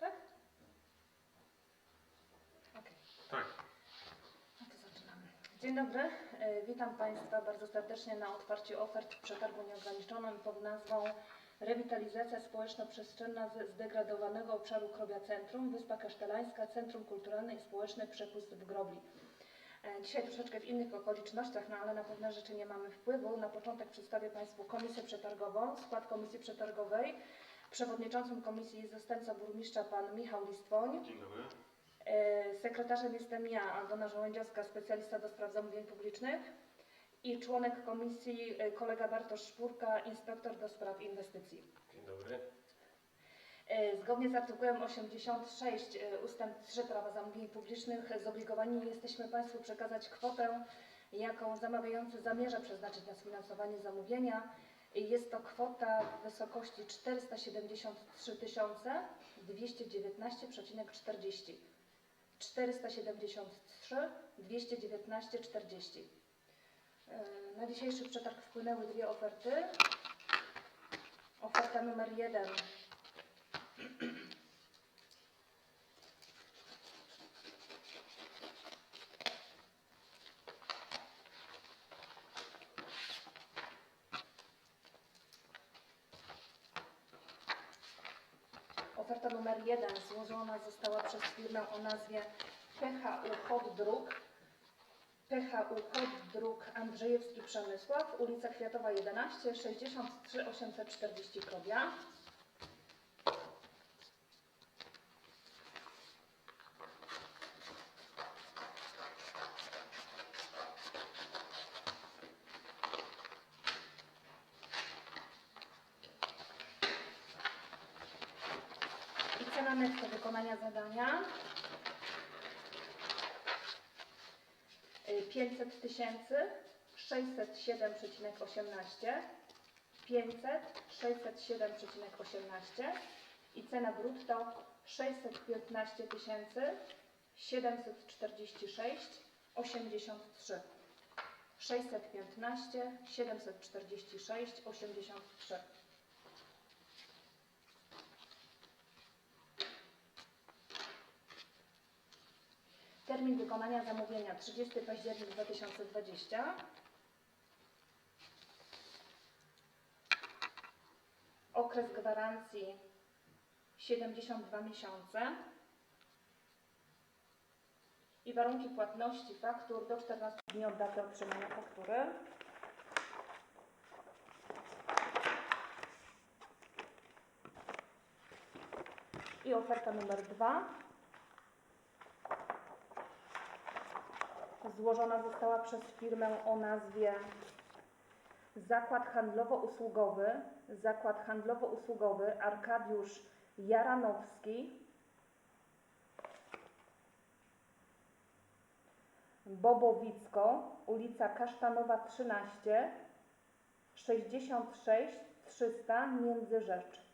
Tak? Okej. Tak. No to zaczynamy. Dzień dobry, e, witam Państwa bardzo serdecznie na otwarciu ofert w przetargu nieograniczonym pod nazwą Rewitalizacja społeczno-przestrzenna zdegradowanego obszaru Krowia Centrum, Wyspa Kasztelańska, Centrum Kulturalne i Społeczne Przepust w Grobli. E, Dzisiaj troszeczkę w innych okolicznościach, no ale na pewne rzeczy nie mamy wpływu. Na początek przedstawię Państwu komisję przetargową, skład komisji przetargowej. Przewodniczącym komisji jest zastępca burmistrza pan Michał Listwoń. Dzień dobry. E, Sekretarzem jestem ja, Aldona Żołędziowska, specjalista do spraw zamówień publicznych i członek komisji e, kolega Bartosz Szpurka, inspektor do spraw inwestycji. Dzień dobry. E, Zgodnie z artykułem 86 e, ustęp 3 prawa zamówień publicznych zobligowani jesteśmy Państwu przekazać kwotę, jaką zamawiający zamierza przeznaczyć na sfinansowanie zamówienia. Jest to kwota w wysokości 473 219,40. 473 219,40. E, Na dzisiejszy przetarg wpłynęły dwie oferty. Oferta numer jeden Oferta numer jeden złożona została przez firmę o nazwie PHU Hot Druk. PHU Hot Andrzejewski Przemysław, ulica Kwiatowa 11, 63 840 Krowia. Cena netto wykonania zadania. Y, 500 tysięcy 607,18 500 607,18 i cena brutto 615 tysięcy 746,83 615 746,83 Termin wykonania zamówienia 30 październik 2020. Okres gwarancji 72 miesiące. I warunki płatności faktur do 14 dni od daty otrzymania faktury. I oferta numer 2. złożona została przez firmę o nazwie Zakład Handlowo-Usługowy, Zakład Handlowo-Usługowy Arkadiusz Jaranowski, Bobowicko, ulica Kasztanowa 13, 66 300 Międzyrzecz.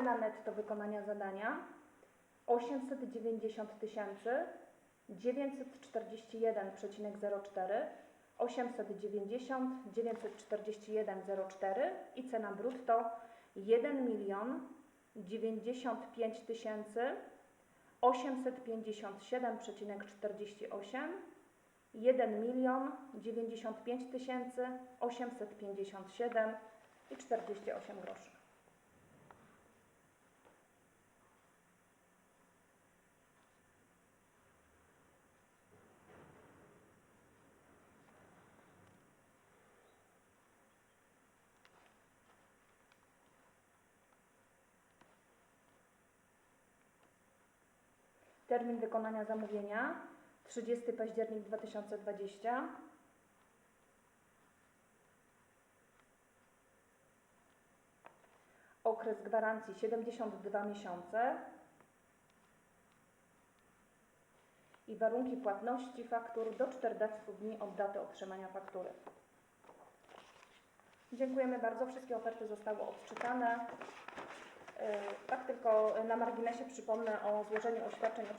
Cena netto wykonania zadania 890 tysięcy 941,04 890 941,04 i cena brutto 1 milion 95 tysięcy 857,48 1 milion 95 tysięcy 857 i 48 groszy. Termin wykonania zamówienia 30 październik 2020. Okres gwarancji 72 miesiące. i warunki płatności faktur do 40 dni od daty otrzymania faktury. Dziękujemy bardzo. Wszystkie oferty zostały odczytane. E, Tak tylko na marginesie przypomnę o złożeniu oświadczeń o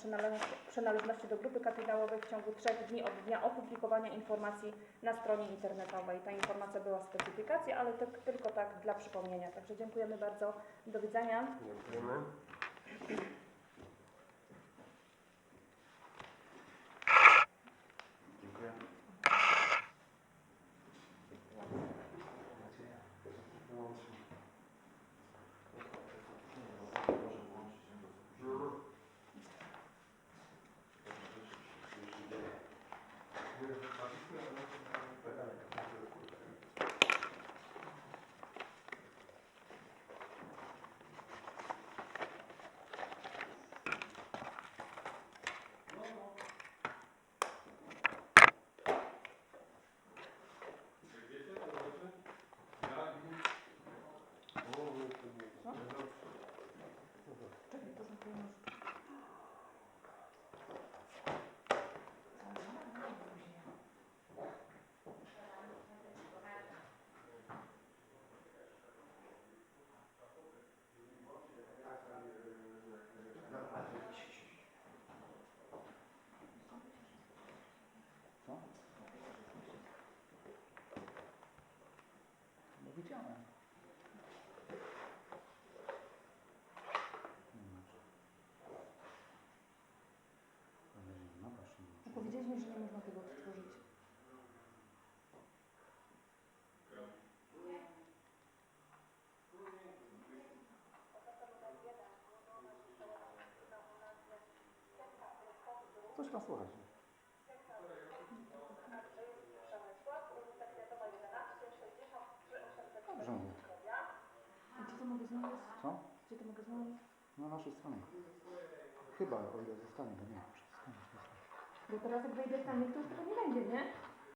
przynależności, do grupy kapitałowej w ciągu trzech dni od dnia opublikowania informacji na stronie internetowej. Ta informacja była w specyfikacji, ale to tylko tak dla przypomnienia. Także dziękujemy bardzo. Do widzenia. Dziękujemy. Dziękuję. Co? No widziałem. No właśnie. Powiedzieliśmy, że nie można tego odtworzyć. Coś tam słychać. Dobrze mówię. A gdzie to mogę znaleźć? Co? Gdzie to mogę znaleźć? Na naszej stronie. Chyba, o ile zostanie, to nie wiem. czy zostanie. Bo teraz jak wejdę tam, to już tego nie będzie, nie?